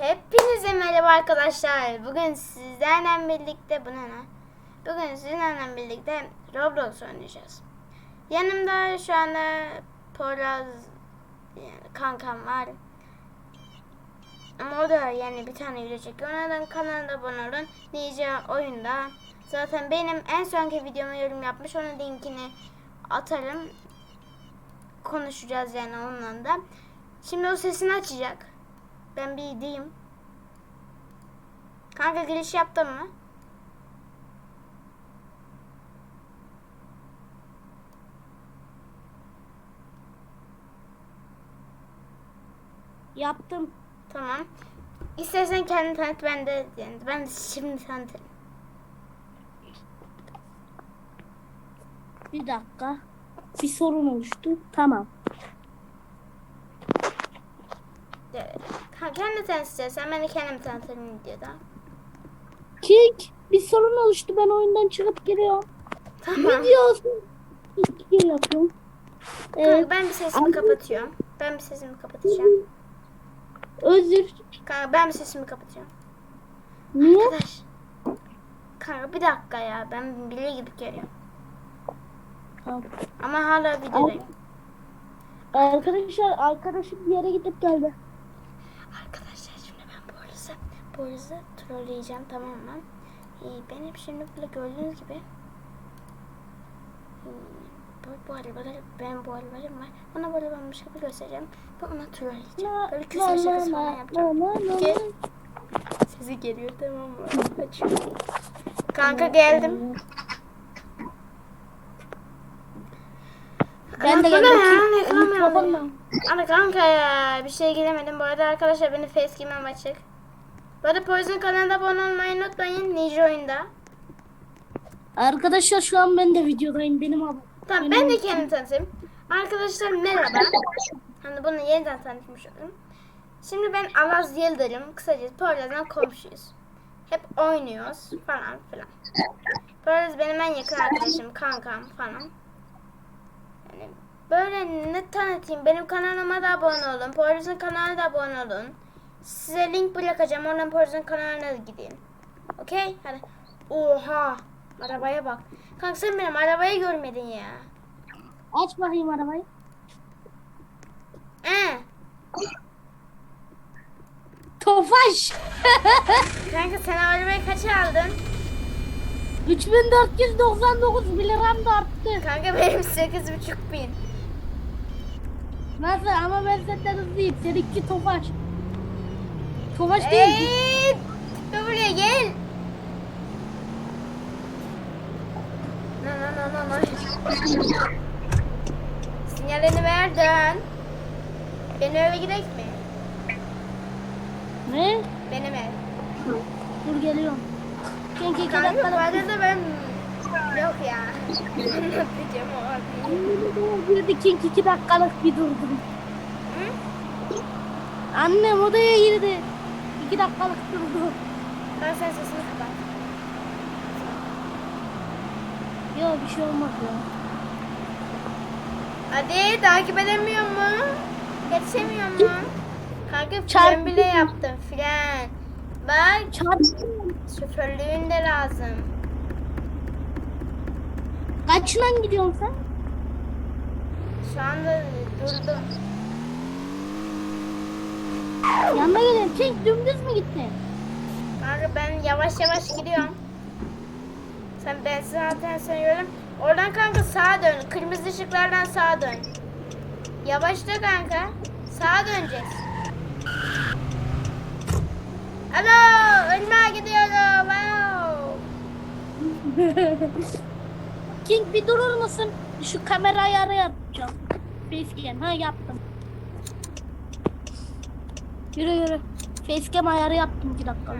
Hepinize merhaba arkadaşlar. Bugün sizlerle birlikte bu ne lan? Bugün sizlerle birlikte Roblox oynayacağız. Yanımda şu anda Poraz yani kankam var. Ama o da yani bir tane video çekiyor. Onlardan kanalına abone olun. Ninja oyunda. Zaten benim en sonki videoma yorum yapmış. Onun linkini atarım. Konuşacağız yani onunla da. Şimdi o sesini açacak. Ben bir gideyim. Kanka giriş yaptın mı? Yaptım. Tamam. İstersen kendini tanıt ben de yani ben de şimdi tanıtırım. Bir dakika. Bir sorun oluştu. Tamam. Evet. Ha, kendini tanıt istersen ben de kendimi tanıtırım videoda. Kik. Bir sorun oluştu. Ben oyundan çıkıp giriyorum. Tamam. Video İki yapıyorum. Ee, Kanka ben bir sesimi Anladım. kapatıyorum. Ben bir sesimi kapatacağım. özür. Kanka ben bir sesimi kapatacağım. Niye? Arkadaş. Kanka bir dakika ya ben bile gidip geliyorum. Tamam. Ama hala videodayım. Arkadaşlar arkadaşım bir yere gidip geldi. Arkadaşlar şimdi ben Boris'i Boris'i trolleyeceğim tamam mı? İyi, benim şimdi böyle gördüğünüz gibi hmm, bu, bu arabaları ben bu arabalarım var. Ona böyle ben bir şey göstereceğim. Ben ona trolleyeceğim. Böyle küfür şakası falan yapacağım. Gel. Sesi geliyor tamam mı? Açıyorum. Kanka geldim. Ben de geldim. ya? Kik, Ekran mı mikrofonla. yanıyor? Ana kanka ya bir şey giremedim. Bu arada arkadaşlar benim facecam'im açık. Bu arada Poison kanalına abone olmayı unutmayın. Ninja oyunda. Arkadaşlar şu an ben de videodayım. Benim abi. Tamam ben de kendimi tanıtayım. Arkadaşlar merhaba. Hani bunu yeniden tanıtmış oldum. Şimdi ben Alaz Yıldırım. Kısacası Poyraz'la komşuyuz. Hep oynuyoruz falan filan. Poyraz benim en yakın arkadaşım, kankam falan. Böyle ne tanıtayım? Benim kanalıma da abone olun. Poyraz'ın kanalına da abone olun. Size link bırakacağım. Oradan Poyraz'ın kanalına da gidin. Okey? Hadi. Oha! Arabaya bak. Kanka sen benim arabayı görmedin ya. Aç bakayım arabayı. Ee, Tofaş. kanka sen arabayı kaça aldın? 3499 miligram da arttı. Kanka benim 8,5 bin. Nasıl ama ben senden hızlıyım. Seninki Tofaş. Tofaş değil. Eee, dur buraya gel. No no no no no. Sinyalini ver dön. Benim eve gidelim mi? Ne? Benim ev. Dur geliyorum. Çünkü iki Kanka bu dakika. arada ben... Yok ya. Anlatacağım abi. Girdi King iki dakikalık bir durdum. Hı? Annem odaya girdi. İki dakikalık durdu. Ben sen sesini kapat. Yok bir şey olmaz ya. Hadi takip edemiyor mu? Yetişemiyor mu? Kanka fren bile yaptım fren. Bak Çarptım. şoförlüğün de lazım. Kaçla gidiyorsun sen? Şu anda durdum. Yanına geliyorum. King dümdüz mü gittin? Kanka ben yavaş yavaş gidiyorum. Sen ben zaten söylüyorum. Oradan kanka sağa dön. Kırmızı ışıklardan sağa dön. Yavaşla kanka. Sağa döneceğiz. Alo, ölmeye gidiyorum. Wow. King bir durur musun? Şu kamera ayarı yapacağım. Facecam. Ha yaptım. Yürü yürü. Facecam ayarı yaptım iki dakika.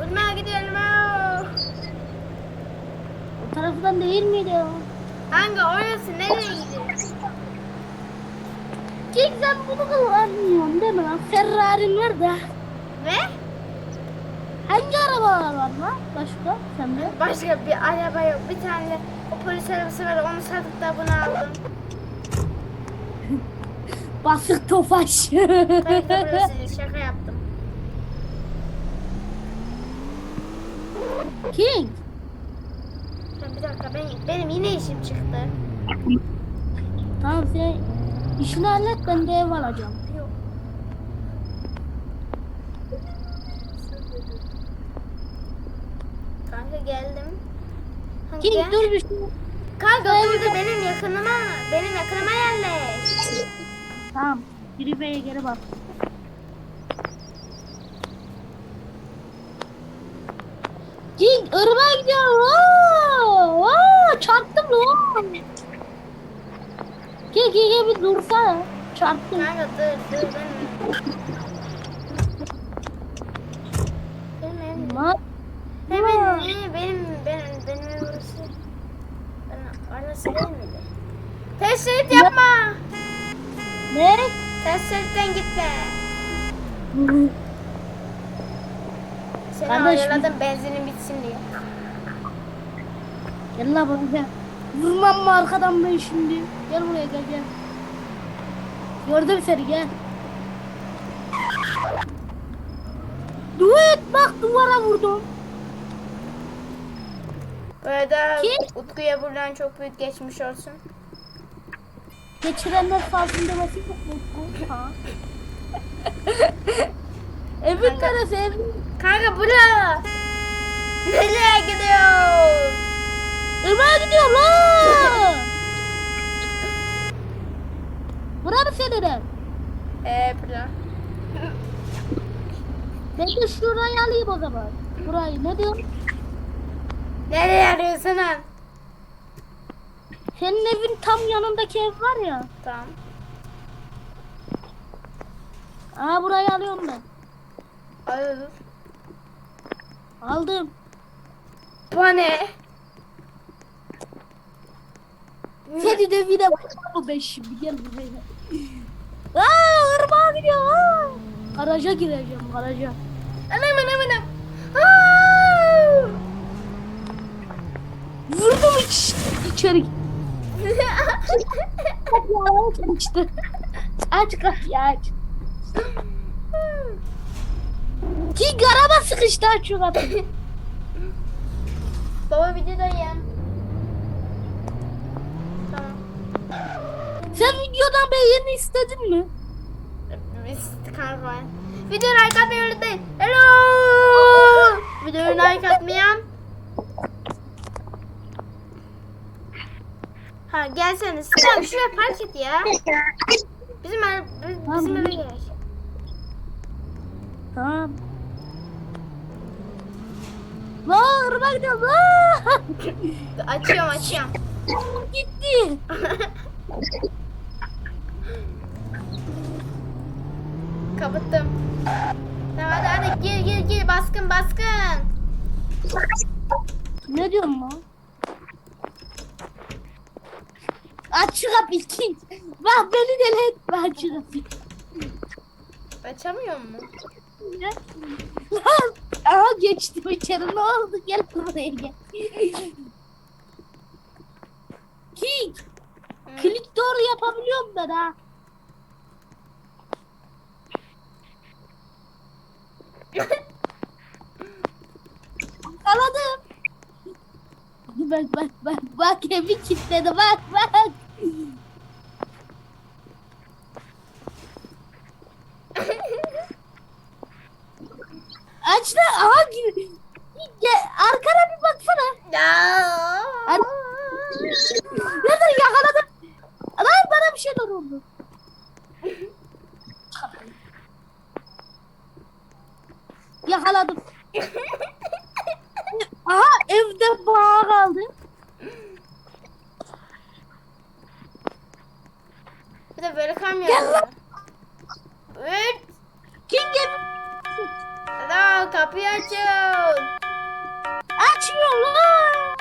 Ölmeye wow. O taraftan değil miydi ya? Kanka orası nereye gidiyor? King sen bunu kullanmıyorsun değil mi lan? Ferrari nerede? Ne? Hangi arabalar var lan? Başka sende? Başka bir araba yok. Bir tane o polis arabası var onu satıp da bunu aldım. Basık tofaş. Tabii ki burası şaka yaptım. King. Bir dakika ben, benim yine işim çıktı. Tamam sen işini hallet ben de ev alacağım. Yok. Kanka geldim. Kanka, King dur bir şey. Kanka Ben- burada benim yakınıma, benim yakınıma yerleş. Tamam. Biri beye geri bak. King ırmağa gidiyor. Vaa! Vaa! Çarptım lan. King King'e bir dursana. Çarptım. Kanka dur dur ben. Benim benim benim benim orası. Ben orası değil miydi? Ters şerit yapma. ne? Ters şeritten gitme. Seni Kardeşim. ayarladım benzinin bitsin diye. Gel la buraya. Vurmam mı arkadan ben şimdi? Gel buraya gel gel. Gördüm seni gel. Duet bak duvara vurdum. Bu arada Kim? Utku'ya buradan çok büyük geçmiş olsun. Geçirenler demesi çok mutlu. Ha. Evin neresi evin? Kanka bura. Nereye gidiyor? Irmağa gidiyor lan. Bura mı senin ev? Eee bura. Ben de şurayı alayım o zaman. Burayı ne diyorsun? Nereye arıyorsun lan? Senin evin tam yanındaki ev var ya. Tamam. Aa burayı alıyorum ben. Al. Aldım. Bu ne? Seni de bir de bakma ben şimdi gel buraya. Aa ırmağa gidiyor. Aa. Garaja gireceğim garaja. Anam anam anam. Aa! Vurdum iç, içeri. Kapıyı aç işte. Aç kapıyı aç. Ki araba sıkıştı aç şu kapıyı. Baba videodayım. Tamam. Sen videodan beğeni istedin mi? Kanka. Video like atmayı unutmayın. Hello. Videoyu like atmayan. Ha gelsene. Tamam şuraya park et ya. Bizim biz- bizim eve gel. Tamam. Vaa araba gidiyor. Vaa! Açıyorum açıyorum. Gitti. Kapattım. Tamam hadi hadi gir gir gir baskın baskın. Ne diyorsun lan? Aç şu kapıyı King. Bak beni deli etme aç şu kapıyı. Açamıyor mu? Lan, Aha geçtim içeri ne oldu gel buraya gel. King. Hı. Klik doğru yapabiliyorum ben ha. Anladım. Bak bak bak bak evi kilitledi bak bak. Aç da aha gir. Arkana bir baksana. Ya. Nereden yakaladım? Lan bana bir şeyler oldu. Yakaladım. Aha evde bağ kaldı. Böyle kamyon. Gel lan. Evet. King evi Hello kapıyı açın. açmıyor lan.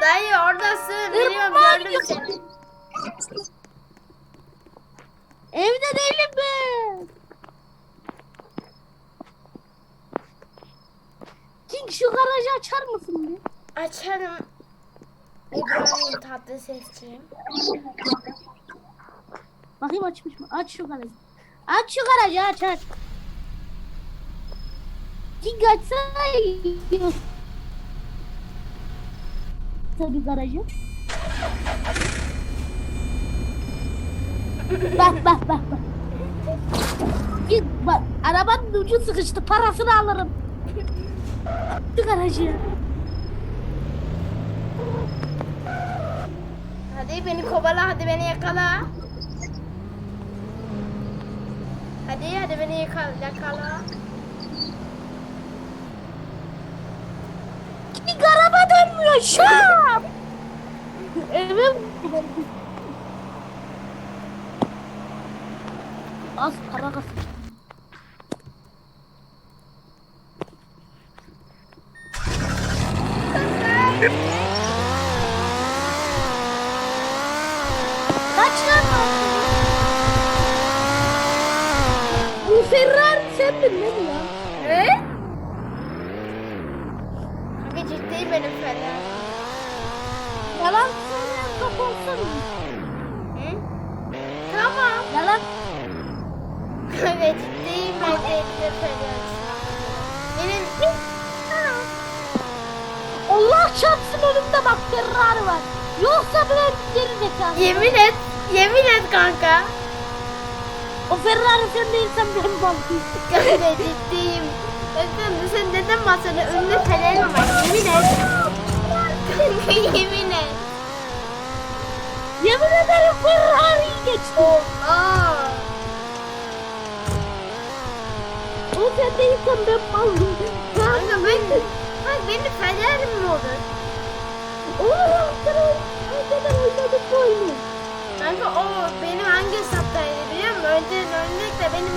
Dayı oradasın. Biliyorum gördüm seni. Evde değilim ben. King şu garajı açar mısın bir? Açarım. İbrahim tatlı sesçiyim. Bakayım açmış mı? Aç şu garajı. Aç şu garajı aç aç. King açsana. Tabii garajı. bak bak bak bak. Git bak arabanın ucu sıkıştı parasını alırım. Şu garajı. Hadi beni kovala, hadi beni yakala. Hadi hadi beni yakala. yakala. Araba dönmüyor şap. Evet. Az para kasın. Kaç lan var? Bu Ferrari sendin değil mi ya? Ne? Kanka ciddi benim falan. Yalan söyleyen top olsun. Hı? Tamam. Yalan. Kanka ciddiyim ben de işte falan. Benim... Allah çarpsın önümde bak Ferrari var. Yoksa bile geri zekalı. Yemin et, yemin et kanka. O Ferrari sen değilsen ben balkıyım. Kanka ciddiyim. Bakın sen neden bahsediyorsun? Önünde fenerim var. Yemin et. Kanka yemin et. Yemin ederim Ferrari'yi geçti. Aa. O sen değilsen ben balkıyım. Kanka ben... Bak benim fenerim mi olur? Oğlum sen önceden oynadık bu oyunu. Kanka o benim hangi hesaptaydı biliyor musun? Önceden öncelikle benim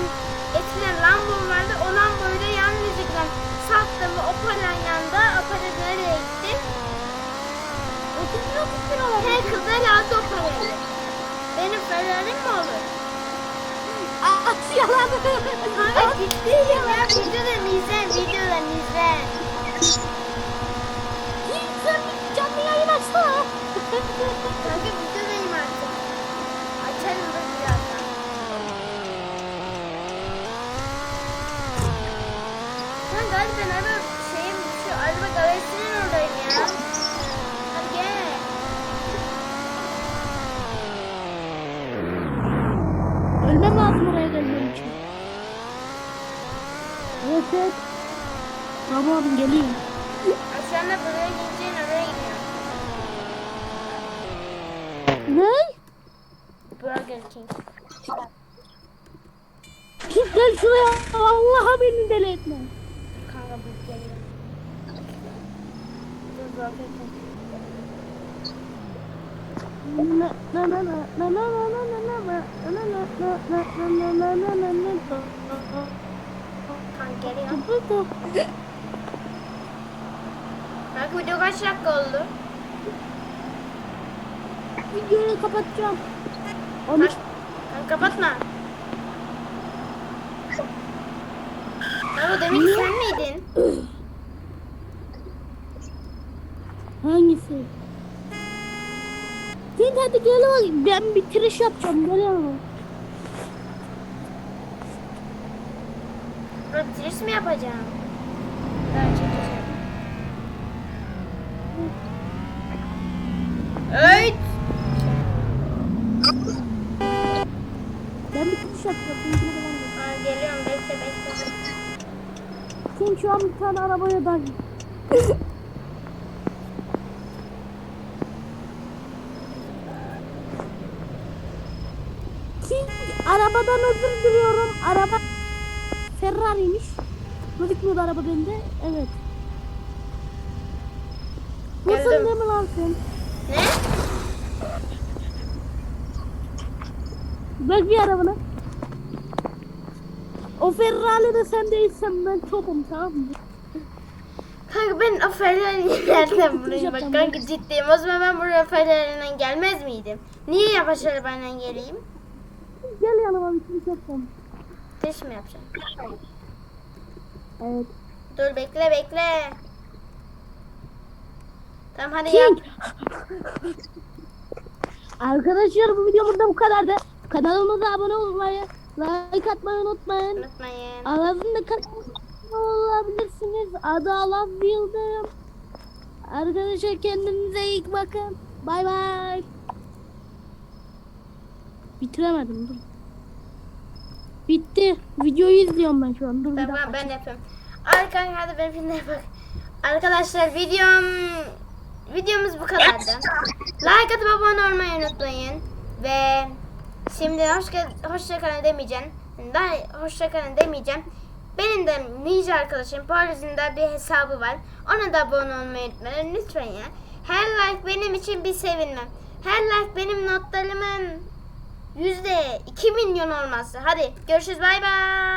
eskiden Lambom vardı. O Lambo'yu da yanlışlıkla sattım. O paranın yanında. O para nereye gitti? O senin yok liralar. Her kızlar aldı o parayı. Benim Ferrari'm mi olur? At yalan. Kanka ciddiyim ya. Videodan izle, videodan izle. Sen bir canlı yayın açsana. Kanka videodayım artık. Açarım dur birazdan. Kanka hadi ben araba şeyim şu araba galerisinin oradayım ya. Hadi gel. Ölmem lazım oraya gelmem için. Evet. Tamam geleyim. Aşağıda buraya gideceğin oraya gidiyorum. Ne? Burger King. Git gel şuraya. Allah'a beni deli etme. Kanka bu geliyor. Dur Burger King. Na na na na na na na na na na na na na na Kanka geliyor. Kanka video kaç dakika oldu? Videoyu kapatacağım. 13 Kanka kapatma. Demek ki sen miydin? hangisi? Git hadi gel bakayım. Ben bitiriş yapacağım. Gel yanıma. Röptiriş mi yapacağım? Ben çekeceğim. Evet. Ben yapacağım. Sen gel bana. Aa, geliyorum bekle bekle. Sen şu an bir tane arabaya dal. King arabadan özür diliyorum. Araba Ferrari'ymiş. Gözükmüyordu araba bende. Evet. Nasıl Geldim. değil mi lan sen? Ne? Bak bir arabana. O Ferrari de sen değilsen ben topum tamam mı? Kanka ben o Ferrari'yi nereden bulayım bak yapacağım kanka ciddiyim. O zaman ben buraya Ferrari'den gelmez miydim? Niye yavaş arabayla geleyim? Gel yanıma bir şey yapalım. Teş mi yapacağım? Evet. Dur bekle bekle. Tamam hadi yap. Arkadaşlar bu video burada bu kadardı. Kanalımıza abone olmayı, like atmayı unutmayın. Unutmayın. Alaz'ın da kanalına olabilirsiniz. Adı Alaz Yıldırım. Arkadaşlar kendinize iyi bakın. Bay bay. Bitiremedim dur. Bitti. Videoyu izliyorum ben şu an. Dur bir Tamam dakika. ben yapıyorum. Arkadaşlar hadi benim filmlere bak. Arkadaşlar videom videomuz bu kadardı. Like atıp abone olmayı unutmayın. Ve şimdi hoş, hoşça kalın demeyeceğim. Daha hoşça kalın demeyeceğim. Benim de Ninja arkadaşım Paul'un da bir hesabı var. Ona da abone olmayı unutmayın lütfen ya. Her like benim için bir sevinme. Her like benim notlarımın yüzde 2 milyon olması. Hadi görüşürüz bay bay.